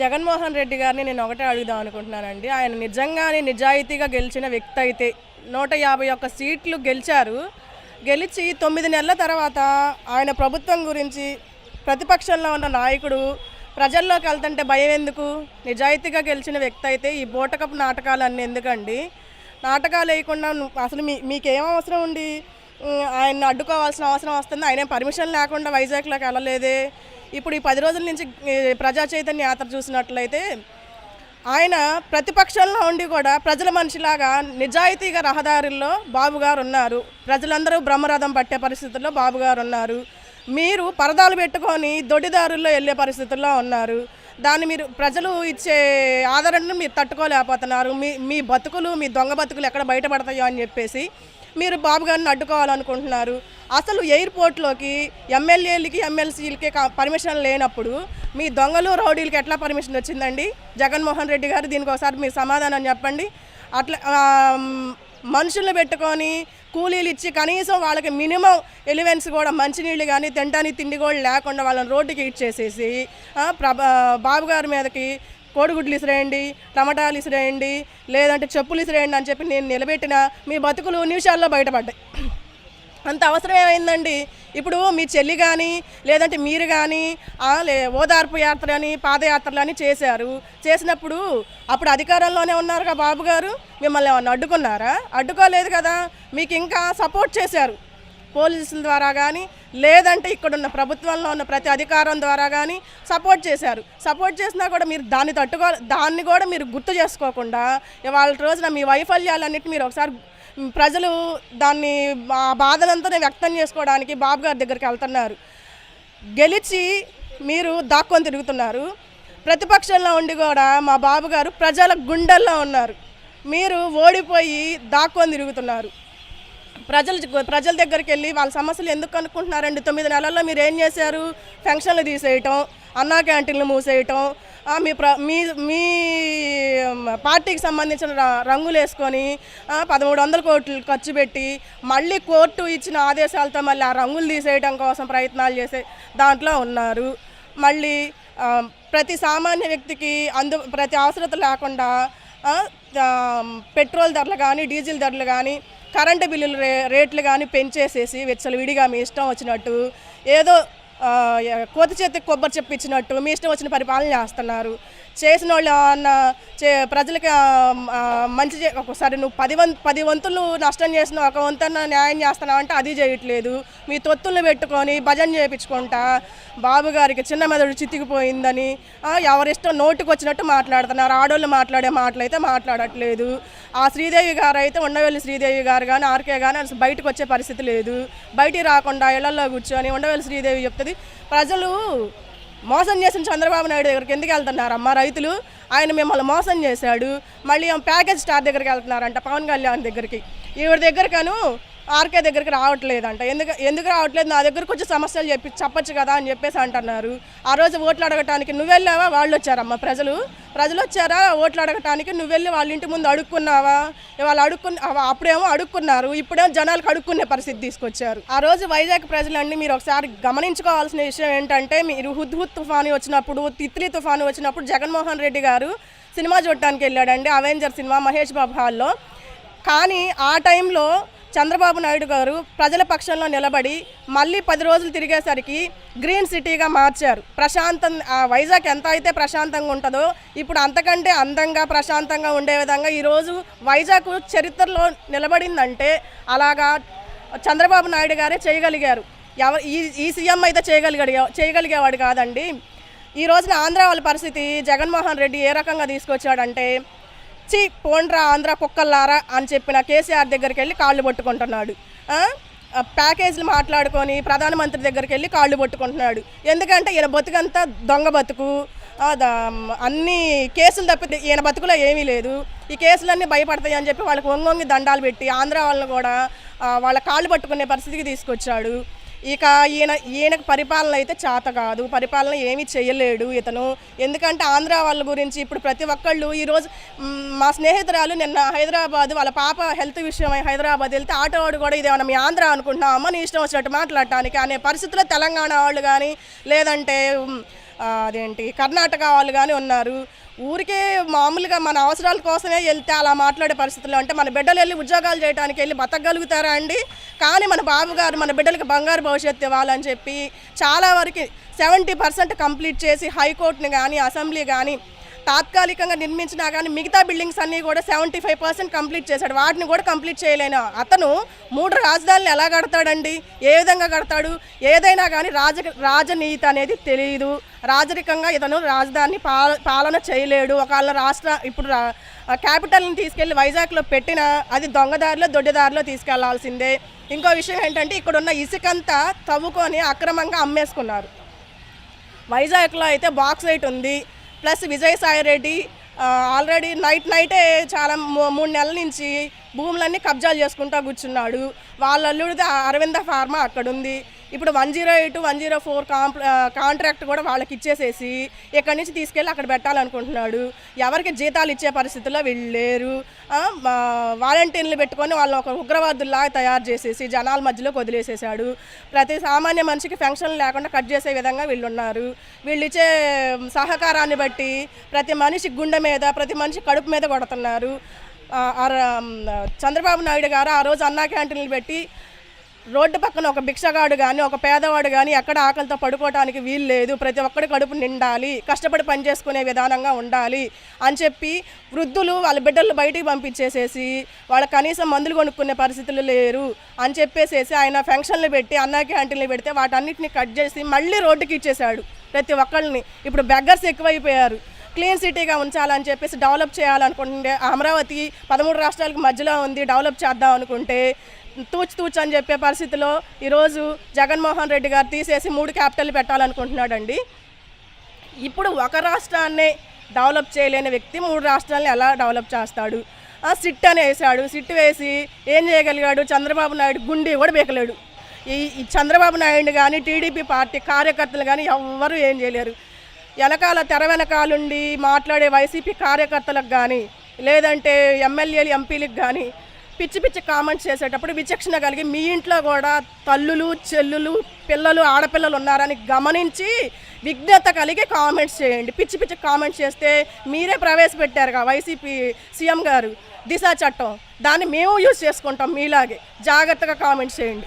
జగన్మోహన్ రెడ్డి గారిని నేను ఒకటే అడుగుదాం అనుకుంటున్నానండి. ఆయన నిజంగానే నిజాయితీగా గెలిచిన వ్యక్తి అయితే నూట యాభై ఒక్క సీట్లు గెలిచారు. గెలిచి తొమ్మిది నెలల తర్వాత ఆయన ప్రభుత్వం గురించి ప్రతిపక్షంలో ఉన్న నాయకుడు ప్రజల్లోకి వెళ్తుంటే భయం ఎందుకు? నిజాయితీగా గెలిచిన వ్యక్తి అయితే ఈ బూటకపు నాటకాలు అన్నీ ఎందుకండి? నాటకాలు వేయకుండా అసలు మీ మీకేం అవసరం ఉండి ఆయన్ని అడ్డుకోవాల్సిన అవసరం వస్తుంది. ఆయన పర్మిషన్ లేకుండా వైజాగ్లోకి వెళ్ళలేదే. ఇప్పుడు ఈ పది రోజుల నుంచి ప్రజా చైతన్య యాత్ర చూసినట్లయితే ఆయన ప్రతిపక్షంలో ఉండి కూడా ప్రజల మనిషిలాగా నిజాయితీగా రహదారుల్లో బాబుగారు ఉన్నారు. ప్రజలందరూ బ్రహ్మరథం పట్టే పరిస్థితుల్లో బాబుగారు ఉన్నారు. మీరు పరదాలు పెట్టుకొని దొడ్డిదారుల్లో వెళ్ళే పరిస్థితుల్లో ఉన్నారు. దాన్ని మీరు ప్రజలు ఇచ్చే ఆదరణను మీరు తట్టుకోలేకపోతున్నారు. మీ మీ బతుకులు మీ దొంగ బతుకులు ఎక్కడ బయటపడతాయో అని చెప్పేసి మీరు బాబు గారిని అడ్డుకోవాలనుకుంటున్నారు. అసలు ఎయిర్పోర్ట్లోకి ఎమ్మెల్యేలకి ఎమ్మెల్సీలకి పర్మిషన్ లేనప్పుడు మీ దొంగలు రౌడీలకి ఎట్లా పర్మిషన్ వచ్చిందండి? జగన్మోహన్ రెడ్డి గారు దీనికి ఒకసారి మీరు సమాధానం చెప్పండి. అట్లా మనుషులు పెట్టుకొని కూలీలు ఇచ్చి కనీసం వాళ్ళకి మినిమం ఎలివెన్స్ కూడా మంచినీళ్ళు కానీ తినడానికి తిండి కూడా లేకుండా వాళ్ళని రోడ్డుకి ఇచ్చేసేసి ప్రభా బాబుగారి బాబు గారి మీదకి కోడిగుడ్లు ఇసిరేయండి టమాటాలు ఇసిరేయండి లేదంటే చెప్పులు ఇసిరేయండి అని చెప్పి నేను నిలబెట్టిన మీ బతుకులు నిమిషాల్లో బయటపడ్డాయి. అంత అవసరం ఏమైందండి? ఇప్పుడు మీ చెల్లి కానీ లేదంటే మీరు కానీ లే ఓదార్పు యాత్ర అని పాదయాత్రలు అని చేశారు. చేసినప్పుడు అప్పుడు అధికారంలోనే ఉన్నారుగా బాబు గారు? మిమ్మల్ని ఏమన్నా అడ్డుకున్నారా? అడ్డుకోలేదు కదా? మీకు ఇంకా సపోర్ట్ చేశారు. పోలీసుల ద్వారా కానీ లేదంటే ఇక్కడున్న ప్రభుత్వంలో ఉన్న ప్రతి అధికారం ద్వారా కానీ సపోర్ట్ చేశారు. సపోర్ట్ చేసినా కూడా మీరు దాన్ని తట్టుకో దాన్ని కూడా మీరు గుర్తు చేసుకోకుండా ఇవాళ రోజున మీ వైఫల్యాలన్నిటి మీరు ఒకసారి ప్రజలు దాన్ని ఆ బాధలంతా వ్యక్తం చేసుకోవడానికి బాబు గారి దగ్గరికి వెళ్తున్నారు. గెలిచి మీరు దాక్కొని తిరుగుతున్నారు. ప్రతిపక్షంలో ఉండి కూడా మా బాబు గారు ప్రజల గుండెల్లో ఉన్నారు. మీరు ఓడిపోయి దాక్కొని తిరుగుతున్నారు. ప్రజల ప్రజల దగ్గరికి వెళ్ళి వాళ్ళ సమస్యలు ఎందుకు కనుక్కుంటున్నారండి తొమ్మిది నెలల్లో మీరు ఏం చేశారు? ఫంక్షన్లు తీసేయటం అన్నా క్యాంటీన్లు మూసేయటం మీ ప్ర మీ మీ పార్టీకి సంబంధించిన రంగులు వేసుకొని పదమూడు వందల కోట్లు ఖర్చు పెట్టి మళ్ళీ కోర్టు ఇచ్చిన ఆదేశాలతో మళ్ళీ ఆ రంగులు తీసేయడం కోసం ప్రయత్నాలు చేసే దాంట్లో ఉన్నారు. మళ్ళీ ప్రతి సామాన్య వ్యక్తికి అందు ప్రతి అవసరత లేకుండా పెట్రోల్ ధరలు కానీ డీజిల్ ధరలు కానీ కరెంటు బిల్లులు రే రేట్లు కానీ పెంచేసేసి వెచ్చలు విడిగా మీ ఇష్టం వచ్చినట్టు ఏదో కోతి చేతికి కొబ్బరి చెప్పించినట్టు మీ ఇష్టం వచ్చిన పరిపాలన చేస్తున్నారు. చేసిన వాళ్ళు అన్న చే ప్రజలకి మంచి చే ఒకసారి నువ్వు పది వం పది వంతులు నష్టం చేసిన ఒక వంతన న్యాయం చేస్తున్నావు అంటే అది చేయట్లేదు. మీ తొత్తుల్ని పెట్టుకొని భజన చేయించుకుంటా బాబు గారికి చిన్న మెదడు చితికిపోయిందని ఎవరిష్టం నోటుకు వచ్చినట్టు మాట్లాడుతున్నారు. ఆడోళ్ళు మాట్లాడే మాటలు అయితే మాట్లాడట్లేదు. ఆ శ్రీదేవి గారు అయితే ఉండవల్లి శ్రీదేవి గారు కానీ ఆర్కే కానీ అసలు బయటకు వచ్చే పరిస్థితి లేదు. బయటికి రాకుండా ఇళ్ళలో కూర్చొని ఉండవల్లి శ్రీదేవి చెప్తుంది. ప్రజలు మోసం చేసిన చంద్రబాబు నాయుడు దగ్గరికి ఎందుకు వెళ్తున్నారు అమ్మ రైతులు? ఆయన మిమ్మల్ని మోసం చేశాడు. మళ్ళీ ప్యాకేజ్ స్టార్ దగ్గరికి వెళ్తున్నారంట పవన్ కళ్యాణ్ దగ్గరికి. ఈవిడ దగ్గరకను ఆర్కే దగ్గరికి రావట్లేదంట. ఎందుకు ఎందుకు రావట్లేదు? నా దగ్గరకు వచ్చి సమస్యలు చెప్పి చెప్పొచ్చు కదా అని చెప్పేసి అంటున్నారు. ఆ రోజు ఓట్లు అడగటానికి నువ్వు వెళ్ళావా? వాళ్ళు వచ్చారమ్మా. ప్రజలు ప్రజలు వచ్చారా? ఓట్లు అడగటానికి నువ్వు వెళ్ళి వాళ్ళ ఇంటి ముందు అడుక్కున్నావా? వాళ్ళు అడుక్కున్న అప్పుడేమో అడుక్కున్నారు. ఇప్పుడేమో జనాలకు అడుక్కునే పరిస్థితి తీసుకొచ్చారు. ఆ రోజు వైజాగ్ ప్రజలన్నీ మీరు ఒకసారి గమనించుకోవాల్సిన విషయం ఏంటంటే మీరు హుద్ హుద్ తుఫాను వచ్చినప్పుడు తిత్లీ తుఫాను వచ్చినప్పుడు జగన్మోహన్ రెడ్డి గారు సినిమా చూడటానికి వెళ్ళాడండి. అవెంజర్ సినిమా మహేష్ బాబు హాల్లో. కానీ ఆ టైంలో చంద్రబాబు నాయుడు గారు ప్రజల పక్షంలో నిలబడి మళ్ళీ పది రోజులు తిరిగేసరికి గ్రీన్ సిటీగా మార్చారు. ప్రశాంతం ఆ వైజాగ్ ఎంత అయితే ప్రశాంతంగా ఉంటుందో ఇప్పుడు అంతకంటే అందంగా ప్రశాంతంగా ఉండే విధంగా ఈరోజు వైజాగ్ చరిత్రలో నిలబడిందంటే అలాగా చంద్రబాబు నాయుడు గారే చేయగలిగారు. ఎవ ఈ ఈ సీఎం అయితే చేయగలిగాడు చేయగలిగేవాడు కాదండి. ఈ రోజున ఆంధ్ర వాళ్ళ పరిస్థితి జగన్మోహన్ రెడ్డి ఏ రకంగా తీసుకొచ్చాడంటే చి పోండ్రా ఆంధ్ర కుక్కల్లారా అని చెప్పిన కేసీఆర్ దగ్గరికి వెళ్ళి కాళ్ళు పట్టుకుంటున్నాడు. ప్యాకేజీలు మాట్లాడుకొని ప్రధానమంత్రి దగ్గరికి వెళ్ళి కాళ్ళు పట్టుకుంటున్నాడు. ఎందుకంటే ఈయన బతుకంతా దొంగ బతుకు అన్ని కేసులు తప్పితే ఈయన బతుకులో ఏమీ లేదు. ఈ కేసులన్నీ భయపడతాయి అని చెప్పి వాళ్ళకి వంగొంగి దండాలు పెట్టి ఆంధ్ర వాళ్ళని కూడా వాళ్ళ కాళ్ళు పట్టుకునే పరిస్థితికి తీసుకొచ్చాడు. ఇక ఈయన ఈయనకు పరిపాలన అయితే చేత కాదు. పరిపాలన ఏమీ చేయలేడు ఇతను. ఎందుకంటే ఆంధ్ర వాళ్ళ గురించి ఇప్పుడు ప్రతి ఒక్కళ్ళు ఈరోజు మా స్నేహితురాలు నిన్న హైదరాబాద్ వాళ్ళ పాప హెల్త్ విషయమై హైదరాబాద్ వెళ్తే ఆటో వాడు కూడా ఇదేమన్నా మీ ఆంధ్ర అనుకుంటున్నాం నీ ఇష్టం వచ్చినట్టు మాట్లాడటానికి అనే పరిస్థితుల్లో తెలంగాణ వాళ్ళు కానీ లేదంటే అదేంటి కర్ణాటక వాళ్ళు కానీ ఉన్నారు. ఊరికే మామూలుగా మన అవసరాల కోసమే వెళ్తే అలా మాట్లాడే పరిస్థితుల్లో అంటే మన బిడ్డలు వెళ్ళి ఉద్యోగాలు చేయడానికి వెళ్ళి బతకగలుగుతారా అండి? కానీ మన బాబు గారు మన బిడ్డలకు బంగారు భవిష్యత్తు ఇవ్వాలని చెప్పి చాలా వరకు సెవెంటీ పర్సెంట్ కంప్లీట్ చేసి హైకోర్టుని కానీ అసెంబ్లీ కానీ తాత్కాలికంగా నిర్మించినా కానీ మిగతా బిల్డింగ్స్ అన్నీ కూడా సెవెంటీ ఫైవ్ పర్సెంట్ కంప్లీట్ చేశాడు. వాటిని కూడా కంప్లీట్ చేయలేను. అతను మూడు రాజధానులు ఎలా కడతాడండి? ఏ విధంగా కడతాడు? ఏదైనా కానీ రాజ రాజనీతి అనేది తెలియదు రాజరికంగా ఇతను రాజధాని పాల పాలన చేయలేడు. ఒకవేళ రాష్ట్ర ఇప్పుడు క్యాపిటల్ని తీసుకెళ్ళి వైజాగ్లో పెట్టిన అది దొంగదారిలో దొడ్డిదారిలో తీసుకెళ్ళాల్సిందే. ఇంకో విషయం ఏంటంటే ఇక్కడ ఉన్న ఇసుకంతా తవ్వుకొని అక్రమంగా అమ్మేసుకున్నారు. వైజాగ్లో అయితే బాక్సైట్ ఉంది. Plus Vijayasai Reddy already night నైటే చాలా మూ- మూడు నెలల నుంచి భూములన్నీ కబ్జాలు చేసుకుంటూ కూర్చున్నాడు. వాళ్ళ అల్లుడిది అరవింద ఫార్మా అక్కడుంది. ఇప్పుడు one zero eight one zero four comp contract కూడా వాళ్ళకి ఇచ్చేసేసి ఇక్కడి నుంచి తీసుకెళ్ళి అక్కడ పెట్టాలనుకుంటున్నాడు. ఎవరికి జీతాలు ఇచ్చే పరిస్థితుల్లో వీళ్ళు లేరు. వాలంటీర్లు పెట్టుకొని వాళ్ళని ఒక ఉగ్రవాదుల్లాగా తయారు చేసేసి జనాల మధ్యలోకి వదిలేసేసాడు ప్రతి సామాన్య మనిషికి ఫంక్షన్లు లేకుండా కట్ చేసే విధంగా వీళ్ళు ఉన్నారు. వీళ్ళు ఇచ్చే సహకారాన్ని బట్టి ప్రతి మనిషి గుండె మీద ప్రతి మనిషి కడుపు మీద కొడుతున్నారు. చంద్రబాబు నాయుడు గారు ఆ రోజు అన్నా క్యాంటీన్లు పెట్టి రోడ్డు పక్కన ఒక భిక్షగాడు కానీ ఒక పేదవాడు కానీ ఎక్కడ ఆకలితో పడుకోవడానికి వీలు లేదు. ప్రతి ఒక్కడి కడుపు నిండాలి. కష్టపడి పని చేసుకునే విధానంగా ఉండాలి అని చెప్పి వృద్ధులు వాళ్ళ బిడ్డలు బయటికి పంపించేసేసి వాళ్ళ కనీసం మందులు కొనుక్కునే పరిస్థితులు లేరు అని చెప్పేసేసి ఆయన ఫంక్షన్లు పెట్టి అన్నా క్యాంటీన్లు పెడితే వాటన్నిటిని కట్ చేసి మళ్ళీ రోడ్డుకి ఇచ్చేశాడు ప్రతి ఒక్కళ్ళని. ఇప్పుడు బెగ్గర్స్ ఎక్కువైపోయారు. క్లీన్ సిటీగా ఉంచాలని చెప్పేసి డెవలప్ చేయాలనుకుంటే అమరావతి పదమూడు రాష్ట్రాలకు మధ్యలో ఉంది. డెవలప్ చేద్దాం అనుకుంటే తూచ్ అని చెప్పే పరిస్థితిలో ఈరోజు జగన్మోహన్ రెడ్డి గారు తీసేసి మూడు క్యాపిటల్ పెట్టాలనుకుంటున్నాడండి. ఇప్పుడు ఒక రాష్ట్రాన్నే డెవలప్ చేయలేని వ్యక్తి మూడు రాష్ట్రాలను ఎలా డెవలప్ చేస్తాడు? ఆ సిట్ అని వేసాడు సిట్ వేసి ఏం చేయగలిగాడు? చంద్రబాబు నాయుడు గుండె కూడా బీకలేడు. ఈ ఈ చంద్రబాబు నాయుడు కానీ టీడీపీ పార్టీ కార్యకర్తలు కానీ ఎవ్వరూ ఏం చేయలేరు. వెనకాల తెర వెనకాలుండి మాట్లాడే వైసీపీ కార్యకర్తలకు కానీ లేదంటే ఎమ్మెల్యేలు ఎంపీలకు కానీ పిచ్చి పిచ్చి కామెంట్స్ చేసేటప్పుడు విచక్షణ కలిగి మీ ఇంట్లో కూడా తల్లులు చెల్లులు పిల్లలు ఆడపిల్లలు ఉన్నారని గమనించి విఘ్నత కలిగి కామెంట్స్ చేయండి. పిచ్చి పిచ్చి కామెంట్స్ చేస్తే మీరే ప్రవేశపెట్టారుగా వైసీపీ సీఎం గారు. దిశా చట్టం. దాన్ని మేము యూజ్ చేసుకుంటాం మీలాగే. జాగ్రత్తగా కామెంట్స్ చేయండి.